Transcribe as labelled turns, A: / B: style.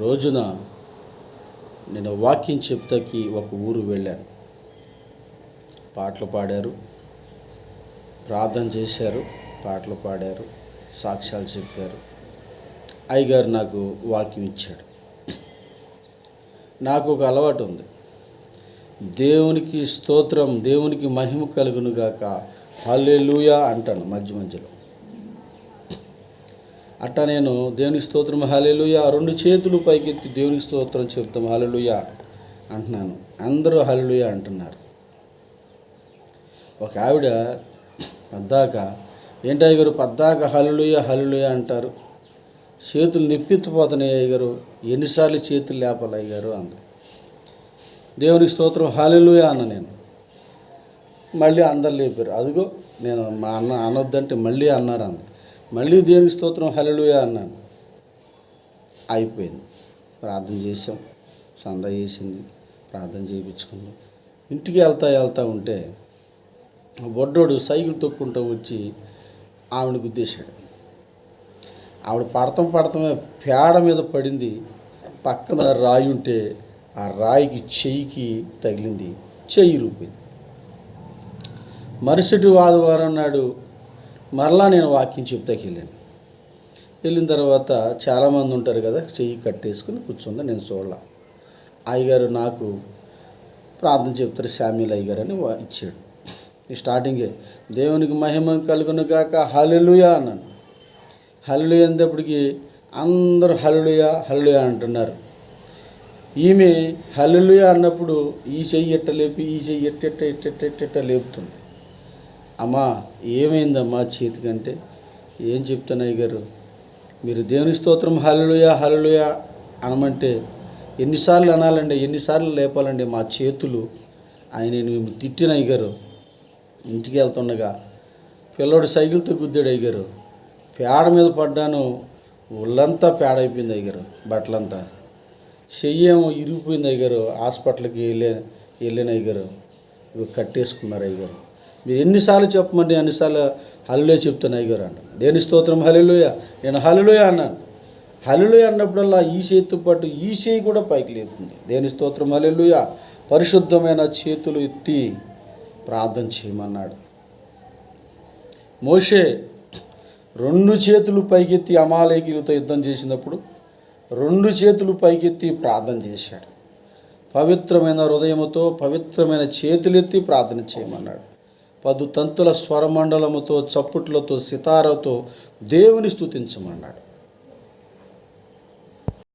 A: రోజున నేను వాక్యం చెప్తాకి ఒక ఊరు వెళ్ళాను. పాటలు పాడారు ప్రార్థన చేశారు పాటలు పాడారు సాక్ష్యాలు చెప్పారు. అయ్యగారు నాకు వాక్యం ఇచ్చాడు. నాకు ఒక అలవాటు ఉంది. దేవునికి స్తోత్రం దేవునికి మహిమ కలుగును గాక హల్లెలూయా అంటాను మధ్య మధ్యలో. అట్టా నేను దేవునికి స్తోత్రం హల్లెలూయా. రెండు చేతులు పైకెత్తి దేవునికి స్తోత్రం చెప్తాం. హల్లెలూయా అంటున్నాను. అందరూ హల్లెలూయా అంటున్నారు. ఒక ఆవిడ పద్దాక ఏంటి అయ్యగారు పద్దాక హల్లుయ హల్లుయ అంటారు. చేతులు నిప్పెత్తిపోతున్నాయి అయ్యగారు. ఎన్నిసార్లు చేతులు లేపాలి అయ్యగారు అంది. దేవునికి స్తోత్రం హాలెలుయ అన్న నేను. మళ్ళీ అందరు లేపారు. అదిగో నేను మా అన్న అనొద్దంటే మళ్ళీ అన్నారు అంది. మళ్ళీ దేవుని స్తోత్రం హలలుయా అన్నాను. అయిపోయింది. ప్రార్థన చేసాం సంద చేసింది. ప్రార్థన చేయించుకుంది. ఇంటికి వెళ్తా వెళ్తా ఉంటే బొడ్డోడు సైకిల్ తొక్కుంటూ వచ్చి ఆవిడ గుద్దేశాడు. ఆవిడ పడతాం పడతామే పేడ మీద పడింది. పక్కన రాయి ఉంటే ఆ రాయికి చెయ్యికి తగిలింది. చెయ్యి రూపింది. మరుసటి ఆదివారం నాడు మరలా నేను వాక్యం చెప్తాకి వెళ్ళాను. వెళ్ళిన తర్వాత చాలామంది ఉంటారు కదా చెయ్యి కట్టేసుకుని కూర్చుందా నేను చూడాల. అయ్యగారు నాకు ప్రార్థన చెప్తారు శామ్యుల్ అయ్యగారు అని వా- ఇచ్చాడు. ఈ స్టార్టింగే దేవునికి మహిమ కలుగును కాక హలులుయా అన్నాను. హల్లెలూయా అనేటప్పటికి అందరూ హలులుయా హలులుయా అంటున్నారు. ఈమె హలులుయా అన్నప్పుడు ఈ చెయ్యి ఎట్ట లేపి ఈ చెయ్యి ఎట్టెట్ట ఎట్టెట్ట ఎట్టెట్ట లేపుతుంది. అమ్మా ఏమైందమ్మా చేతికంటే? ఏం చెప్తాను అయ్యగారు మీరు దేవుని స్తోత్రం హలలుయా హలలుయా అనమంటే ఎన్నిసార్లు అనాలండి ఎన్నిసార్లు లేపాలండి మా చేతులు. ఆయన మేము తిట్టిన అయ్యగారు ఇంటికి వెళ్తుండగా పిల్లోడు సైకిల్తో గుద్దాడు అయ్యగారు పేడ మీద పడ్డాను ఒళ్ళంతా పేడ అయిపోయింది అయ్యగారు బట్టలంతా. చెయ్యి ఏమో ఇరిగిపోయింది అయ్యగారు హాస్పిటల్కి వెళ్ళే వెళ్ళిన అయ్యగారు ఇవి కట్టేసుకున్నారు అయ్యగారు మీరు ఎన్నిసార్లు చెప్పమంటే అన్నిసార్లు హలులే చెప్తాను అయ్యగారు అంట. దేని స్తోత్రం? హల్లుయ నేను హలిలోయ అన్నాను. హల్లుయ అన్నప్పుడల్లా ఈ చేతితో పాటు ఈ చేయి కూడా పైకి లేపుతుంది. దేని స్తోత్రం? హల్లుయ పరిశుద్ధమైన చేతులు ఎత్తి ప్రార్థన చేయమన్నాడు. మోషే రెండు చేతులు పైకెత్తి అమాలేకీలతో యుద్ధం చేసినప్పుడు రెండు చేతులు పైకెత్తి ప్రార్థన చేశాడు. పవిత్రమైన హృదయముతో పవిత్రమైన చేతులెత్తి ప్రార్థన చేయమన్నాడు. పదు తంతుల స్వరమండలముతో చప్పుట్లతో సితారతో దేవుని స్థుతించమన్నాడు